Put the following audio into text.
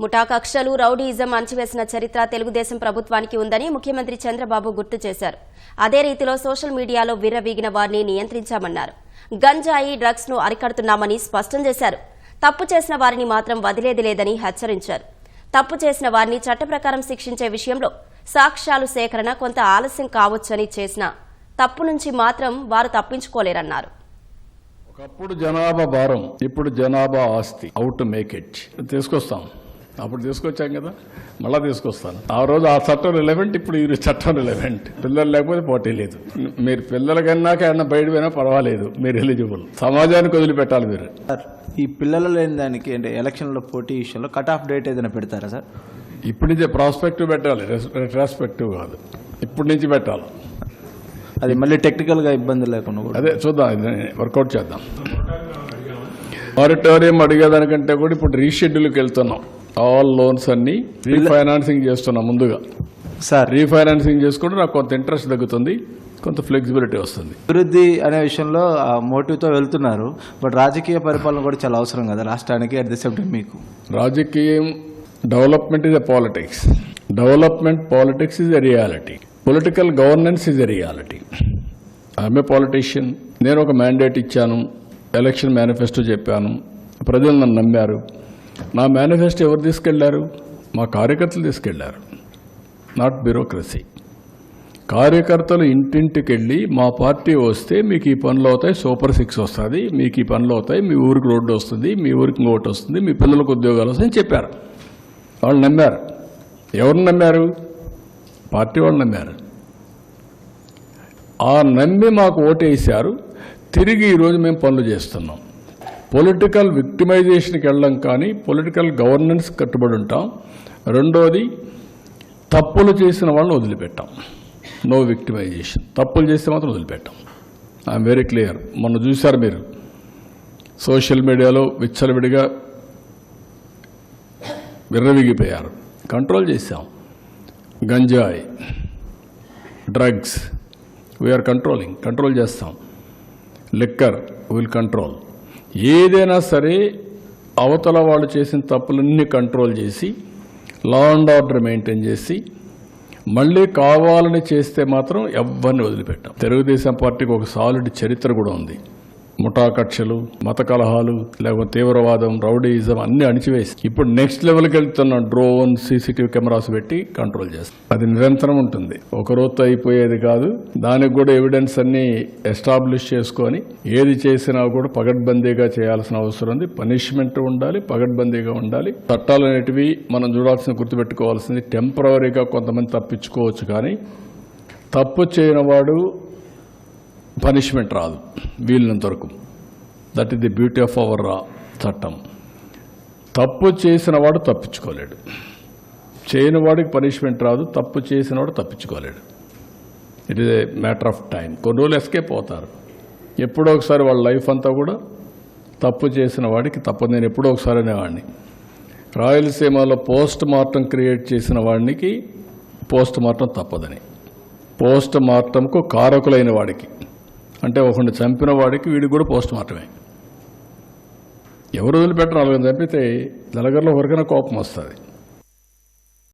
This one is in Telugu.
ముఠా కక్షలు రౌడీయిజం అంచివేసిన చరిత్ర తెలుగుదేశం ప్రభుత్వానికి ఉందని ముఖ్యమంత్రి చంద్రబాబు గుర్తు చేశారు. అదే రీతిలో సోషల్ మీడియాలో విర్రవీగిన వారిని నియంత్రించామన్నారు. గంజాయి డ్రగ్స్ను అరికడుతున్నామని స్పష్టం చేశారు. తప్పు చేసిన వారిని మాత్రం వదిలేది లేదని హెచ్చరించారు. తప్పు చేసిన వారిని చట్ట ప్రకారం శిక్షించే విషయంలో సాక్ష్యాలు సేకరణ కొంత ఆలస్యం కావచ్చని చేసిన తప్పు నుంచి మాత్రం వారు తప్పించుకోలేరన్నారు. ఒకప్పుడు జనాభా భారం ఇప్పుడు జనాభా ఆస్తి. అవుట్ మేక్ ఇట్ తీసుకొస్తాం. అప్పుడు తీసుకొచ్చాం కదా. మళ్ళా తీసుకొస్తాను. ఆ రోజు ఆ చట్టం రిలవెంట్ ఇప్పుడు ఈ చట్టం రిలవెంట్ పిల్లలు లేకపోతే పోటీ లేదు. మీరు పిల్లల కన్నా ఏమన్నా బయట పోయినా పర్వాలేదు. మీరు ఎలిజిబుల్ సమాజానికి వదిలిపెట్టాలి మీరు. సార్ ఈ పిల్లలు లేని దానికి అంటే ఎలక్షన్లో పోటీ విషయంలో కట్ ఆఫ్ డేట్ ఏదైనా పెడతారా సార్? ఇప్పటి నుంచే ప్రాస్పెక్టివ్ పెట్టాలి. రెట్రాస్పెక్టివ్ కాదు. ఇప్పటి నుంచి పెట్టాలి. అది మళ్ళీ టెక్నికల్గా ఇబ్బంది లేకుండా కూడా. అదే చూద్దాం. వర్కౌట్ చేద్దాం. మారిటోరియం అడిగేదానికంటే కూడా ఇప్పుడు రీషెడ్యూల్కి వెళ్తున్నాం. ఆల్ లోన్స్ అన్ని రీఫైనాన్సింగ్ చేస్తున్నాం ముందుగా. సార్. రీఫైనాన్సింగ్ చేసుకుంటే నాకు కొంత ఇంట్రెస్ట్ తగ్గుతుంది కొంత ఫ్లెక్సిబిలిటీ వస్తుంది. అభివృద్ధి అనే విషయంలో మోటివ్తో వెళ్తున్నారు బట్ రాజకీయ పరిపాలన కూడా చాలా అవసరం కదా రాష్ట్రానికి అట్ ది సేమ్ టైం మీకు. రాజకీయం development is a politics development politics is a reality political governance is a reality a politician నేను ఒక మ్యాండేట్ ఇచ్చాను ఎలక్షన్ మేనిఫెస్టో చెప్పాను ప్రజలు నన్ను నమ్మారు. నా మేనిఫెస్టో ఎవరు తీసుకెళ్ళారు? మా కార్యకర్తలు తీసుకెళ్ళారు. నాట్ బ్యూరోక్రసీ కార్యకర్తలు ఇంటింటికి వెళ్ళి మా పార్టీ వస్తే మీకు ఈ పనులు అవుతాయి సూపర్ సిక్స్ వస్తుంది మీకు ఈ పనులు అవుతాయి మీ ఊరికి రోడ్డు వస్తుంది మీ ఊరికి ఇంకోటి వస్తుంది మీ పిల్లలకు ఉద్యోగాలు వస్తాయని చెప్పారు. వాళ్ళు నమ్మారు. ఎవరు నమ్మారు? పార్టీ వాళ్ళు నమ్మారు. ఆ నమ్మి మాకు ఓటేసారు తిరిగి ఈరోజు మేము పనులు చేస్తున్నాం. పొలిటికల్ విక్టిమైజేషన్కి వెళ్ళడం కానీ పొలిటికల్ గవర్నెన్స్ కట్టుబడి ఉంటాం. రెండోది తప్పులు చేసిన వాళ్ళని వదిలిపెట్టాం. నో విక్టిమైజేషన్ తప్పులు చేస్తే మాత్రం వదిలిపెట్టాం. ఐఎమ్ వెరీ క్లియర్ మొన్న చూశారు మీరు. సోషల్ మీడియాలో విచ్చలవిడిగా విర్రవిగిపోయారు. కంట్రోల్ చేశాం. గంజాయి drugs we are controlling control చేస్తాం. లిక్కర్ విల్ కంట్రోల్ ఏదైనా సరే అవతల వాళ్ళు చేసిన తప్పులన్నీ కంట్రోల్ చేసి లా అండ్ ఆర్డర్ మెయింటైన్ చేసి మళ్ళీ కావాలని చేస్తే మాత్రం ఎవరిని వదిలిపెట్టాం. తెలుగుదేశం పార్టీకి ఒక సాలిడ్ చరిత్ర కూడా ఉంది. ముఠా కక్షలు మత కలహాలు లేకపోతే తీవ్రవాదం రౌడీయిజం అన్ని అణిచివేసి ఇప్పుడు నెక్స్ట్ లెవెల్కి వెళ్తున్న డ్రోన్ సీసీటీవీ కెమెరాస్ పెట్టి కంట్రోల్ చేస్తాం. అది నిరంతరం ఉంటుంది. ఒక రోజుతో అయిపోయేది కాదు. దానికి కూడా ఎవిడెన్స్ అన్ని ఎస్టాబ్లిష్ చేసుకొని ఏది చేసినా కూడా పగడ్బందీగా చేయాల్సిన అవసరం ఉంది. పనిష్మెంట్ ఉండాలి పగడ్బందీగా ఉండాలి. చట్టాలు అనేటివి మనం చూడాల్సిన గుర్తుపెట్టుకోవాల్సింది టెంపరీగా కొంతమంది తప్పించుకోవచ్చు కానీ తప్పు చేయని వాడు పనిష్మెంట్ రాదు వీలినంత వరకు. That is the beauty of our చట్టం. తప్పు చేసిన వాడు తప్పించుకోలేడు. చేయని వాడికి పనిష్మెంట్ రాదు తప్పు చేసిన వాడు తప్పించుకోలేడు. It is a matter of time కొన్ని రోజులు ఎస్కేప్ అవుతారు. ఎప్పుడో ఒకసారి వాళ్ళ లైఫ్ అంతా కూడా తప్పు చేసిన వాడికి తప్పదు. నేను ఎప్పుడో ఒకసారి అనేవాడిని. రాయలసీమలో పోస్ట్ మార్టం క్రియేట్ చేసిన వాడికి పోస్ట్ మార్టం తప్పదని. పోస్ట్ మార్టంకు కారకులైన వాడికి. అంటే ఒకడిని చంపిన వాడికి వీడికి కూడా పోస్ట్ మార్టమే. ఎవరు వదిలిపెట్టరు అలాగని చంపితే నలుగురిలో ఎవరికైనా కోపం వస్తుంది.